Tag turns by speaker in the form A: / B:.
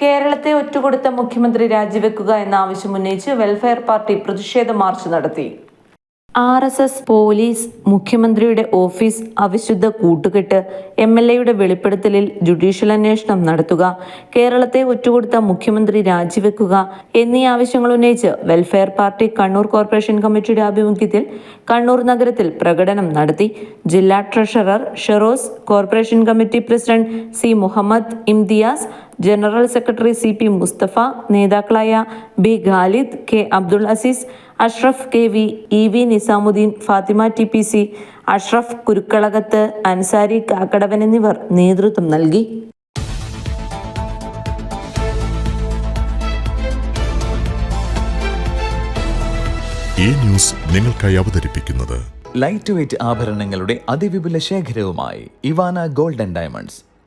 A: കേരളത്തെ ഒറ്റുകൊടുത്ത മുഖ്യമന്ത്രി രാജിവെക്കുക എന്ന ആവശ്യം ഉന്നയിച്ച് വെൽഫെയർ പാർട്ടി പ്രതിഷേധ മാർച്ച് നടത്തി. ആർ എസ് എസ് പോലീസ് മുഖ്യമന്ത്രിയുടെ ഓഫീസ് അവിശുദ്ധ കൂട്ടുകെട്ട് എം എൽ എയുടെ വെളിപ്പെടുത്തലിൽ ജുഡീഷ്യൽ അന്വേഷണം നടത്തുക കേരളത്തെ ഒറ്റുകൊടുത്ത മുഖ്യമന്ത്രി രാജിവെക്കുക എന്നീ ആവശ്യങ്ങൾ ഉന്നയിച്ച് വെൽഫെയർ പാർട്ടി കണ്ണൂർ കോർപ്പറേഷൻ കമ്മിറ്റിയുടെ ആഭിമുഖ്യത്തിൽ കണ്ണൂർ നഗരത്തിൽ പ്രകടനം നടത്തി. ജില്ലാ treasurer Sheroz corporation committee president C Muhammad Imtiaz general secretary C P Mustafa നേതാക്കളായ B Khalid K Abdul Aziz Ashraf K V E V Nizamuddin Fathima T P C Ashraf Kurukkalakath Ansari Kakkadavan എന്നിവർ നേതൃത്വം നൽകി.
B: ഈ news നിങ്ങൾക്കായി അവതരിപ്പിക്കുന്നത്
C: light weight ആഭരണങ്ങളുടെ അതിവിപുല ശേഖരവുമായി Ivana golden diamonds.